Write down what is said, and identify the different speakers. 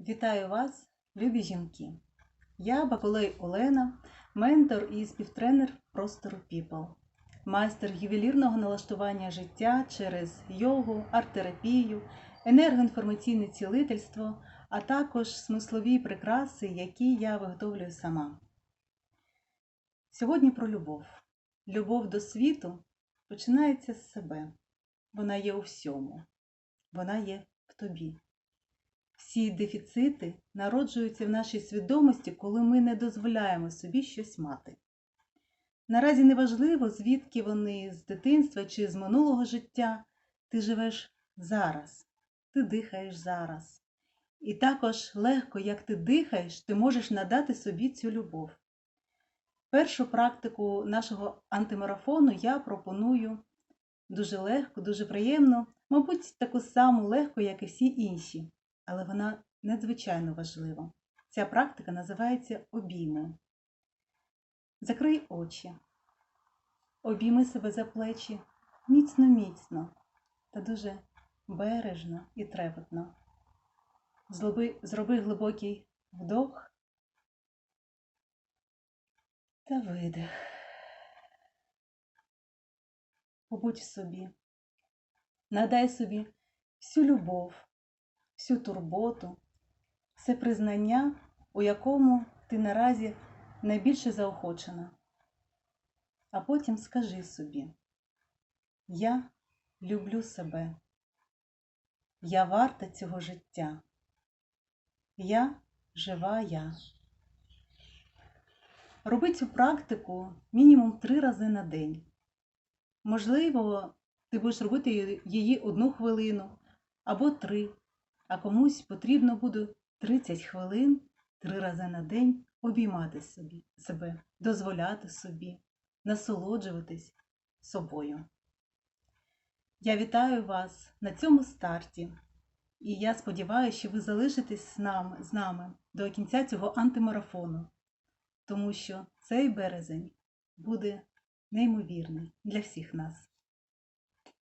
Speaker 1: Вітаю вас, любі жінки! Я Бакулей Олена, ментор і співтренер простору People, майстер ювелірного налаштування життя через йогу, арт-терапію, енергоінформаційне цілительство, а також смислові прикраси, які я виготовлюю сама. Сьогодні про любов. Любов до світу починається з себе. Вона є у всьому. Вона є в тобі. Всі дефіцити народжуються в нашій свідомості, коли ми не дозволяємо собі щось мати. Наразі неважливо, звідки вони з дитинства чи з минулого життя, ти живеш зараз, ти дихаєш зараз. І також легко, як ти дихаєш, ти можеш надати собі цю любов. Першу практику нашого антимарафону я пропоную дуже легко, дуже приємно, мабуть, таку саму легко, як і всі інші але вона надзвичайно важлива. Ця практика називається обійми. Закрий очі, обійми себе за плечі міцно-міцно та дуже бережно і трепетно. Зроби, зроби глибокий вдох та видих. Побудь в собі, надай собі всю любов, всю турботу, все признання, у якому ти наразі найбільше заохочена. А потім скажи собі: Я люблю себе, я варта цього життя, я жива я. Роби цю практику мінімум три рази на день. Можливо, ти будеш робити її одну хвилину або три а комусь потрібно буде 30 хвилин три рази на день обіймати собі, себе, дозволяти собі, насолоджуватись собою. Я вітаю вас на цьому старті, і я сподіваюся, що ви залишитесь з нами, з нами до кінця цього антимарафону, тому що цей березень буде неймовірний для всіх нас.